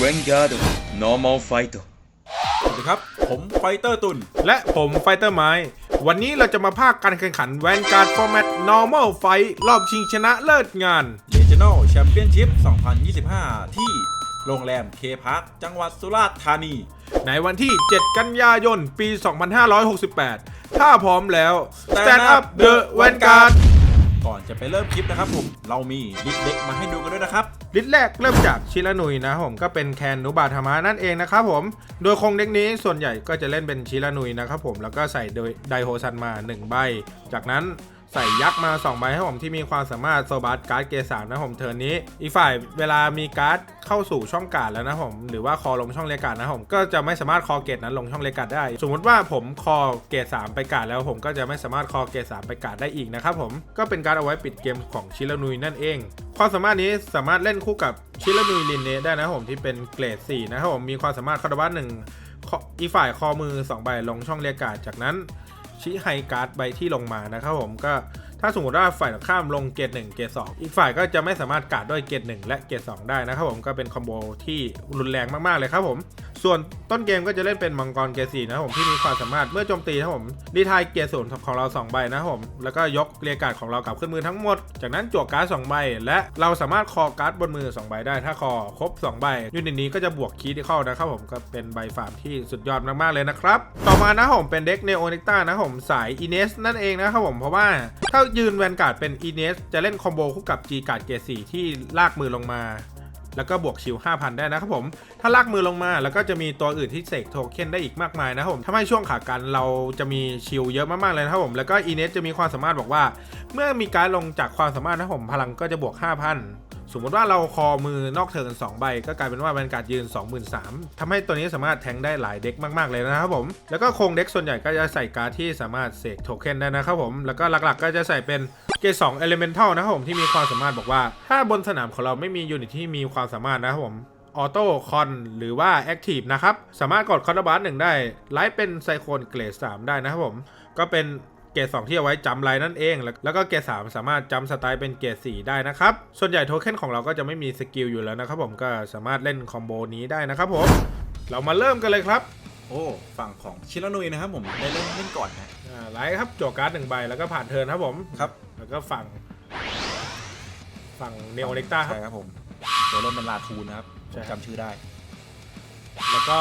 Vanguard Normal Fighter สวัสดีครับ ผมไฟเตอร์ตุน และผมไฟเตอร์ไม้ วันนี้เราจะมาภาคการแข่งขันแวนการ์ดฟอร์แมต normal fight รอบชิงชนะเลิศงาน Regional Championship 2025 ที่โรงแรมเคพาร์คจังหวัดสุราษฎร์ธานี ในวันที่ 7 กันยายน ปี 2568 ถ้าพร้อมแล้ว Stand Stand up up the Vanguard ก่อนจะไปเริ่มคลิปนะครับผม เรามีลิสต์เด็กมาให้ดูกันด้วยนะครับ ลิสต์แรกเริ่มจากชิรานุยนะผมก็เป็นแคนนุบาธรรมานั่นเองนะครับผม โดยคงเด็กนี้ส่วนใหญ่ก็จะเล่นเป็นชิรานุยนะครับผมแล้วก็ใส่โดยไดโฮซันมา 1 ใบ จากนั้นใส่ยักษ์มา 2 ใบให้ผมที่มีความสามารถโซบัสการ์ดเกสามนะผมเทิร์นนี้ อีกฝ่ายเวลามีการ์ดเข้าสู่ช่องการ์ดแล้วนะผมหรือว่าคอลงช่องเลการ์ดนะผมก็จะไม่สามารถคอเกตนั้นลงช่องเลการ์ดได้ สมมติว่าผมคอเกตสามไปการ์ดแล้วผมก็จะไม่สามารถคอเกตสามไปการ์ดได้อีกนะครับผมก็เป็นการเอาไว้ปิดเกมของชิรานุยนั่นเอง ความสามารถนี้สามารถเล่นคู่กับชิรานุยลินเนได้นะครับผมที่เป็นเกรด 4 นะครับผมมีความสามารถคาร์ดบัสหนึ่งอีฝ่ายคอมือ 2 ใบลงช่องเรียกการ์ดจากนั้นชี้ไฮการ์ดใบที่ลงมานะครับผมก็ถ้าสมมติว่าฝ่ายข้ามลงเกรด1เกรด2 อีกฝ่ายก็จะไม่สามารถการ์ดด้วยเกรด1และเกรด2 ได้นะครับผมก็เป็นคอมโบที่รุนแรงมากๆเลยครับผม ส่วนต้นเกมก็จะเล่นเป็นมังกรเกรด4นะครับผมที่มีความสามารถเมื่อโจมตีนะครับผมรีทายเกรดศูนย์ของเรา 2 ใบนะครับผมแล้วก็ยกเรียกการ์ดของเรากลับขึ้นมือทั้งหมด จากนั้นจั่วการ์ด2ใบ และเราสามารถคอการ์ดบนมือ 2 ใบได้ถ้าคอครบ 2 ใบยูนิตนี้ก็จะบวกคีย์ที่เข้านะครับผมก็เป็นใบฟาร์มที่สุดยอดมากๆเลยนะครับต่อมานะผมเป็นเด็กเนโอนิกต้านะผมสายอีเนสนั่นเองนะครับผมเพราะว่าถ้ายืนแวนการ์ดเป็นอีเนสจะเล่นคอมโบคู่กับจีการ์ดเกรด4ที่ลากมือลงมา แล้วก็บวกชิว5,000 ได้นะครับผม ถ้าลากมือลงมาแล้วก็จะมีตัวอื่นที่เสกโทเค็นได้อีกมากมายนะครับผมทำให้ช่วงขากันเราจะมีชิวเยอะมากๆเลยนะครับผม แล้วก็อีเนสจะมีความสามารถบอกว่า เมื่อมีการลงจากความสามารถนะครับผมพลังก็จะบวก 5,000 สมมติว่าเราคอมือนอกเทิร์น2ใบก็กลายเป็นว่าแวนการ์ดยืน 23,000ทำให้ตัวนี้สามารถแทงได้หลายเด็กมาก ๆ เลยนะครับผม แล้วก็โครงเด็กส่วนใหญ่ก็จะใส่การ์ดที่สามารถเสกโทเค็นได้นะครับผม แล้วก็หลักๆก็จะใส่เป็นเกรด2 Elemental นะครับผมที่มีความสามารถบอกว่า ถ้าบนสนามของเราไม่มียูนิตที่มีความสามารถนะครับผมออโต้คอนหรือว่าแอคทีฟนะครับ สามารถกดคอนบัสหนึ่งได้ ไลฟ์เป็นไซโคนเกรด3ได้นะครับผม ก็เป็น เกรด2ที่เอาไว้จำไลน์นั่นเองแล้วแล้วก็เกรด3สามารถจำสไตล์เป็นเกรด4ได้นะครับ ส่วนใหญ่โทเค็นของเราก็จะไม่มีสกิลอยู่แล้วนะครับผมก็สามารถเล่นคอมโบนี้ได้นะครับผม เรามาเริ่มกันเลยครับโอ้ฝั่งของชิรานุยนะครับผมได้เล่นเล่นก่อนนะอ่าไลฟ์ครับจั่วการ์ดหนึ่งใบแล้วก็ผ่านเทิร์นครับผมครับ แล้วก็ฝั่งฝั่งเนโอเล็กต้าครับ ใช่ครับผมตัวเล่นเป็นลาทูนนะครับใช่ผมจำชื่อได้ แล้วก็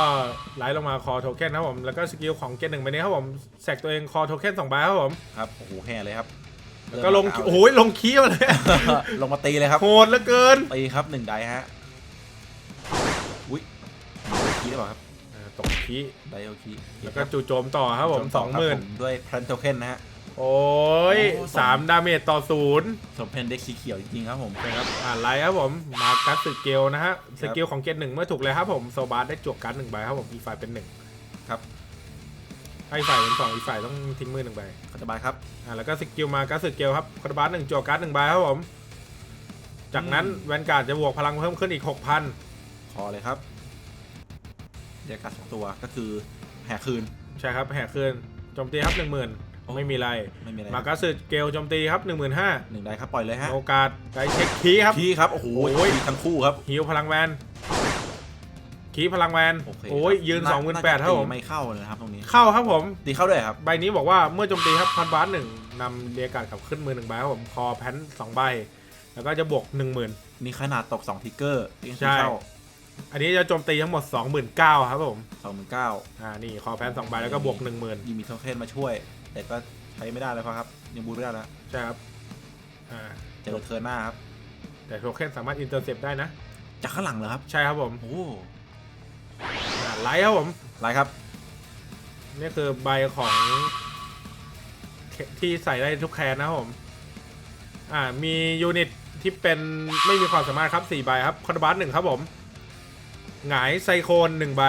ไลฟ์ลงมาคอโทเค็นครับผม แล้วก็สกิลของเกตหนึ่งใบนี้ครับผมแสกตัวเองคอโทเค็นสองใบครับผม ครับโอ้โหแห่เลยครับแล้วก็ลงเริ่มโอ้โหลงคีย์มาเลย ลงมาตีเลยครับโหดเหลือเกินตีครับหนึ่งไดฮะอุ้ยคีได้เปล่าครับอ่าตกคีย์ไดโอคีแล้วก็จู่โจมต่อครับผมสองหมื่นด้วยพลันโทเค็นนะฮะ โอ้ยสามดาเมจต่อศูนย์สมเพนเด็กสีเขียวจริงๆครับผมใช่ครับอ่าไลน์ครับผม มากัสสเกลนะฮะ สเกลของเกตหนึ่งเมื่อถูกเลยครับผม โซบาร์ได้จวกการหนึ่งใบครับผม อีกฝ่ายเป็นหนึ่งครับให้อีกฝ่ายเป็นสองอีกฝ่ายต้องทิ้งมือหนึ่งใบ คาตาบายครับ อ่าแล้วก็สกิลมาก็สกิลครับคาร์บาสหนึ่งจวการหนึ่งใบครับผม จากนั้นอืแวนการ์ดจะบวกพลังเพิ่มขึ้นอีกหกพันพอเลยครับเดียกัสสองตัวก็คือแห่คืนใช่ครับ แห่คืนโจมตีครับหนึ่10,000 ไม่มีอะไรไม่มีอะไรมากัสเกลโจมตีครับ 1 5 0 0 0หนึ่งได้ครับปล่อยเลยฮะโอกาสได้เช็คคีครับคีครับโอ้โหทั้งคู่ครับฮิวพลังแวนคีพลังแวนโอ้ยยืน 2 8 0 0 0ครับผมไม่เข้าเลยครับตรงนี้เข้าครับผมตีเข้าด้วยครับใบนี้บอกว่าเมื่อโจมตีครับพันบาทหนึ่งนำเรียกาดกับขึ้นมือหนึ่งใบครับผมคอแพนสองใบ แล้วก็จะบวก1 0,000ื่นนี่ขนาดตก2ทิกเกอร์ใช่อันนี้จะโจมตีทั้งหมด 29,000ครับผม29,000อ่านี่คอแพนสองใบแล้วก็บวก10,000ยี่มีโทเค็นมาช่วย แต่ก็ใช้ไม่ได้แล้วครับ ยังบูทไม่ได้แล้วใช่ครับ อ่าเจอเทิร์นหน้าครับ แต่โทเค็นสามารถอินเตอร์เซปได้นะ จากข้างหลังเหรอครับ ใช่ครับผมโอ้อ่าไลท์ครับผม ไรครับ นี่คือใบของที่ใส่ได้ทุกแคนนะครับผม อ่า มียูนิตที่เป็นไม่มีความสามารถครับ4ใบครับคอร์บัสหนึ่งครับผม หงายไซโคนหนึ่งใบ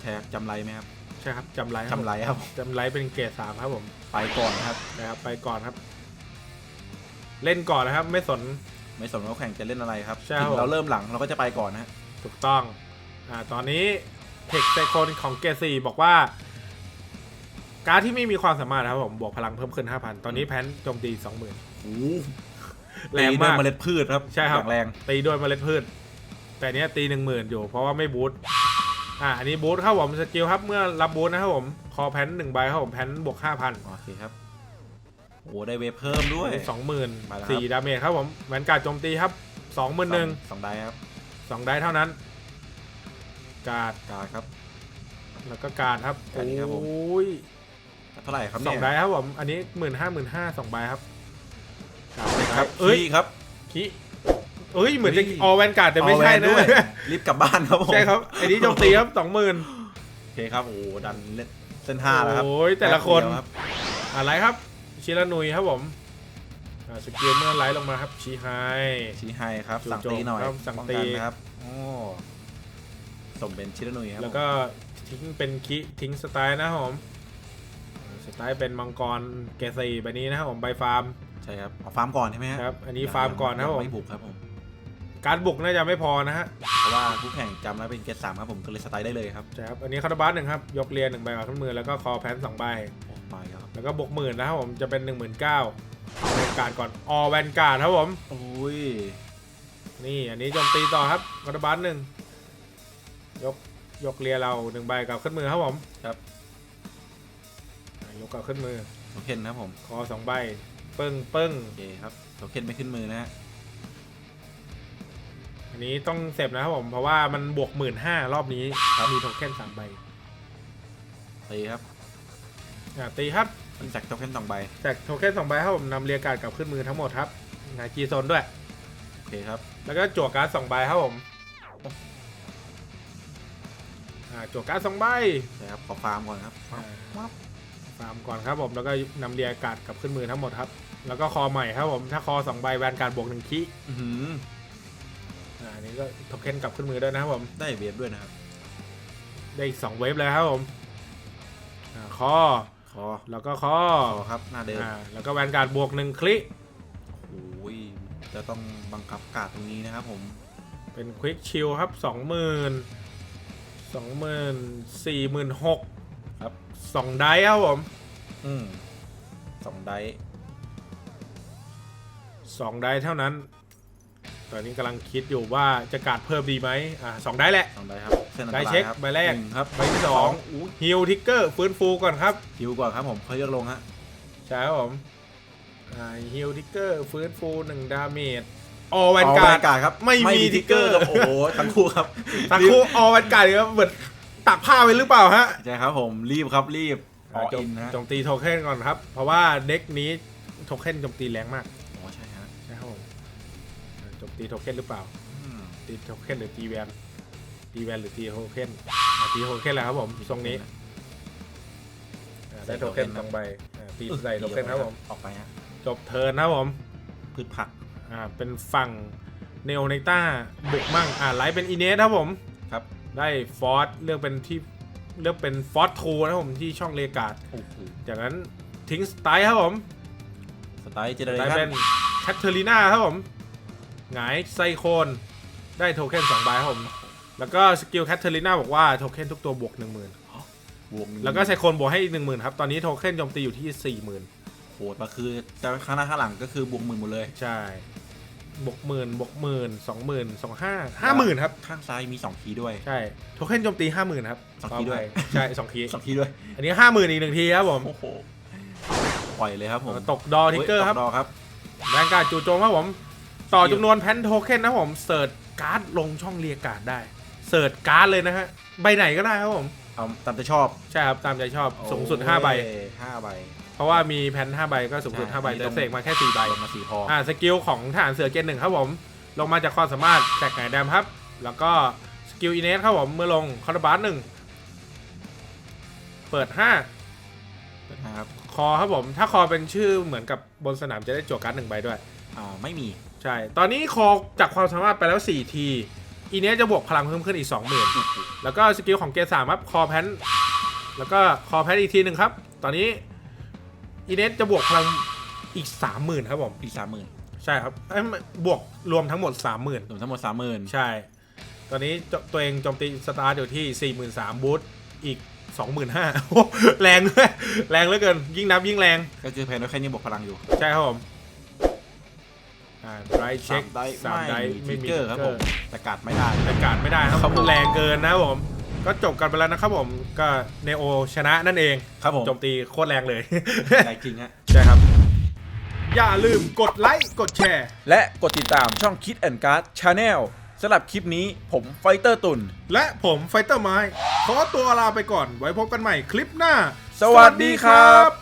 แทบจำไรไหมครับ ใช่ครับจำไรครับจำไรครับ จำไรเป็นเกรดสามครับผมไปก่อนนะครับ นะครับ ไปก่อนครับ เล่นก่อนนะครับ ไม่สน ไม่สนว่าแข่งจะเล่นอะไรครับใช่ถึครับงเราเริ่มหลังเราก็จะไปก่อนนะฮะถูกต้อง อ่า ตอนนี้เทคไซโคนของเกรดสี่บอกว่า การดที่ไม่มีความสามารถนะครับผม บวกพลังเพิ่มขึ้น 5,000 ตอนนี้แพนโจมตี 20,000 โอ้แรงตีด้วยมากเมล็ดพืชครับใช่ครับ อย่างแรง ตีด้วยเมล็ดพืช แต่เนี้ยตีหนึ่งหมื่นอยู่ เพราะว่าไม่บูท อ่าอันนี้บูทครับผมสกิลครับเมื่อรับบูทนะครับผมคอแพนหนึ่งใบครับผมแพนบวกห้าพันโอเคครับโอ้ได้เวฟเพิ่มด้วยสองหมื่นมาแล้วครับสี่ดาเมจครับผมแวนการ์ดโจมตีครับสองหมื่นหนึ่งสองได้ครับสองได้เท่านั้น การ์ดการดครับ แล้วก็การ์ดครับการ์ดนี้ครับผมโอ้ยเท่าไหร่ครับสเนี่องยได้ครับผมอันนี้หมื่นห้าหมื่นห้าสองใบครับการ์ดครับเอ้ยขี้ครับคิ เอ้ยเหมือนจะเฮ้ยออแวนการ์ดแต่ไม่ใช่เอาแวนนะด้วยรีบกลับบ้านครับผมใช่ครับอันนี้โจมตีครับสองหมื่นโอเคครับโอ้ดันเล่นเส้นห้าแล้วครับโอ้ยแต่ละคนป๊บเดียวครับอะไรครับชิรานุยครับผมอ่าสกิลเมื่อไลท์ลงมาครับชีไฮชี้ให้ครับจู่สั่งโจมตีหน่อยครับสั่งป้อตีกันนะครับโอ้สมเป็นชิรนุยครับแล้วก็ทิ้งเป็นคิทิ้งสไตล์นะครับผมสไตล์เป็นมังกรเกสีใบนี้นะครับผมใบฟาร์มใช่ครับเอาฟาร์มก่อนใช่ไหมฮะครับอันนี้ฟาร์มก่อนนะครับผมไม่บุกครับผม การบุกน่าจะไม่พอนะฮะเพราะว่าคู่แข่งจำแล้วเป็นเกตสามครับผมก็เลยสไตล์ได้เลยครับใช่ครับอันนี้คาร์บัสหนึ่งครับยกเรียนหนึ่งใบกับขึ้นมือแล้วก็คอแพนสองใบโอ้ไปครับแล้วก็บวกหมื่นนะครับผมจะเป็นหนึ่งหมื่นเก้าแวนการ์ดก่อนออแวนการ์ดครับผมโอ้ยนี่อันนี้โจมตีต่อครับคาร์บัสหนึ่งยกยกเรียเราหนึ่งใบกับขึ้นมือครับผมครับอ่ายกกับขึ้นมือโทเค็นครับผมคอสองใบปึ้งปึ้งโอเคครับโทเค็นไม่ขึ้นมือนะฮะ อันนี้ต้องเสพนะครับผมเพราะว่ามันบวกหมื่นห้ารอบนี้มีโทเค็นสามใบตีครับอ่าตีครับมีแซกโทเค็นสองใบแจกโทเค็นสองใบครับผมนำเรียการ์ดกลับขึ้นมือทั้งหมดครับงานจีโซนด้วยโอเคครับ แล้วก็จั่วการ์ดสองใบครับผมอ่าจั่วการ์ดสองใบใช่ครับขอฟาร์มก่อนครับอ่าฟาร์มก่อนครับผมแล้วก็นำเรียการ์ดกลับขึ้นมือทั้งหมดครับ แล้วก็คอใหม่ครับผมถ้าคอสองใบแวนการ์ดบวกหนึ่งคีอื้อหื ออ่าอันนี้ก็โทเค็นกลับขึ้นมือด้วยนะครับผม ได้เวฟด้วยนะครับ ได้อีกสองเวฟเลยครับผมอ่าคอคอแล้วก็คอคอครับ หน้าเดิมอ่าแล้วก็แวนการ์ดบวกหนึ่งคลิ โอ้ยจะต้องบังคับการ์ดตรงนี้นะครับผม เป็นควิกชิลครับสองหมื่นสองหมื่นสี่หมื่นหกครับ สองไดส์ครับผมอืมสองไดส์สองไดส์เท่านั้น ตอนนี้กำลังคิดอยู่ว่าจะการ์ดเพิ่มดีไหมอ่าสองไดส์แหละสองไดส์ครับเส้นอันตได้รายเช็คครับใบแรก หนึ่งครับใบที่สองอู้ฮิลทิกเกอร์ฟื้นฟูก่อนครับฮิวก่อนครับผมค่อยเลือกลงฮะใช่ครับผมอ่าฮิลทิกเกอร์ฟื้นฟูหนึ่งดาเมจออแวนการ์ด การ์ดครับไม่มีทิกเกอร์ครับโอ้โหทั้งคู่ครับตาคู่ออแวนการ์ดครับเหมือนตักผ้าไปหรือเปล่าฮะ ใช่ครับผมรีบครับรีบออ่าอโจมอินนะฮะ โจมตีโทเค็นก่อนครับ เพราะว่าเด็กนี้โทเค็นโจมตีแรงมาก จมตีโทเค็นหรือเปล่าอืมตีโทเค็นหรือตีแวนตีแวนหรือตีโทเค็นอ่าตีโทเค็นแหละครับผมทรงนี้อ่าได้โทเค็นสองใบอ่าตีใส่โทเค็นครับผมออกไปฮะจบเทิร์นครับผมพืชผักอ่าเป็นฝั่งเนโอเนต้าบุกมั่งอ่าไลท์เป็นอินเนสครับผมครับได้ฟอร์สเลือกเป็นที่เลือกเป็นฟอร์สทูนะครับผมที่ช่องเลกาดโอ้โหจากนั้นทิ้งสไตล์ครับผม สไตล์เจเนอสเรไตล์ชั่เป็นนแคทเธอรีนาครับผม หงายไซโคนได้โทเค็นสองใบครับผม แล้วก็สกิลแคทเธอรีนาบอกว่าโทเค็นทุกตัวบวก1 0,000วงหนึ่งแล้วก็ไซโคนบวกให้อีก10,000ครับ ตอนนี้โทเค็นโจมตีอยู่ที่ 40,000 โหดมาคือจะข้างหน้าข้างหลังก็คือบวกหมื่นหมดเลย ใช่ บวกหมื่นบวกหมื่นสองหมื่นสองห้าห้าหมื่นครับ ข้างซ้ายมี2คีย์ด้วย ใช่ โทเค็นโจมตีห้าหมื่นครับสองคีย์ด้วย ขออภัใช่สองคีย์2คีย์ด้วย อันนี้ห้าหมื่นอีกหนึ่งทีครับผม โอ้โห ปล่อยเลยครับผมตกดอทิกเกอร์ครับโยตดอครับแรงการดจู่โจมครับผม ต่อจำนวนแพนโทเค็นนะครับผมเสิร์ชการ์ดลงช่องเรียการ์ดได้เสิร์ชการ์ดเลยนะฮะใบไหนก็ได้ครับผมเอาตามใจชอบใช่ครับตามใจชอบสูงสุด5ใบโอ้ยห้าใบ เพราะว่ามีแพน5ใบก็สูงสุดใช่5ใบอันนี้แต่ต้องเสกมาแค่4ใบลงมาสี่พออ่าสกิลของทหารเสือเกณฑ์หนึ่งครับผม ลงมาจากความสามารถแตกไก่แดมครับ แล้วก็สกิลอินเนสครับผมเมื่อลงคอร์บาร์หนึ่งเปิดนะครับ5คอครับผม ถ้าคอเป็นชื่อเหมือนกับบนสนามจะได้จั่วการ์ดหนึ่งใบด้วยอ่าไม่มี ใช่ ตอนนี้คอจากความสามารถไปแล้ว 4 ที อีเนี้ยจะบวกพลังเพิ่มขึ้นอีก 20,000 แล้วก็สกิลของเกรดสามครับคอแพนแล้วก็คอแพนอีกทีหนึ่งครับ ตอนนี้อีเนสจะบวกพลังอีก 30,000 ครับผม อีกสามหมื่นใช่ครับเอ้ยไม่บวกรวมทั้งหมด 30,000 รวมทั้งหมดสามหมื่นใช่ ตอนนี้จตัวเองโจมตีสตาร์ทอยู่ที่ 43,000บูทอีก 25,000โอ้แรงเลยแรงเหลือเกิน ยิ่งนับยิ่งแรง ก็คือแพนด้วยแค่นี้บวกพลังอยู่ ใช่ครับผม อ่าไรเช็คได้สามได้ไม่ไม่มีมีเกอร์ครับผมทิกเกอแต่กัดไม่ได้แต่การไม่ได้ครับครับผมแรงเกินนะครับผมก็จบกันไปแล้วนะครับผมก็เนโอชนะนั่นเองครับผมโจมตีโคตรแรงเลยแรงจริงฮะใช่ครับ อย่าลืมกดไลค์กดแชร์ และกดติดตามช่อง Kid and Card Channel สำหรับคลิปนี้ผมไฟเตอร์ตุน และผมไฟเตอร์ไม้ขอตัวลาไปก่อนไว้พบกันใหม่คลิปหน้า สวัสดีครับ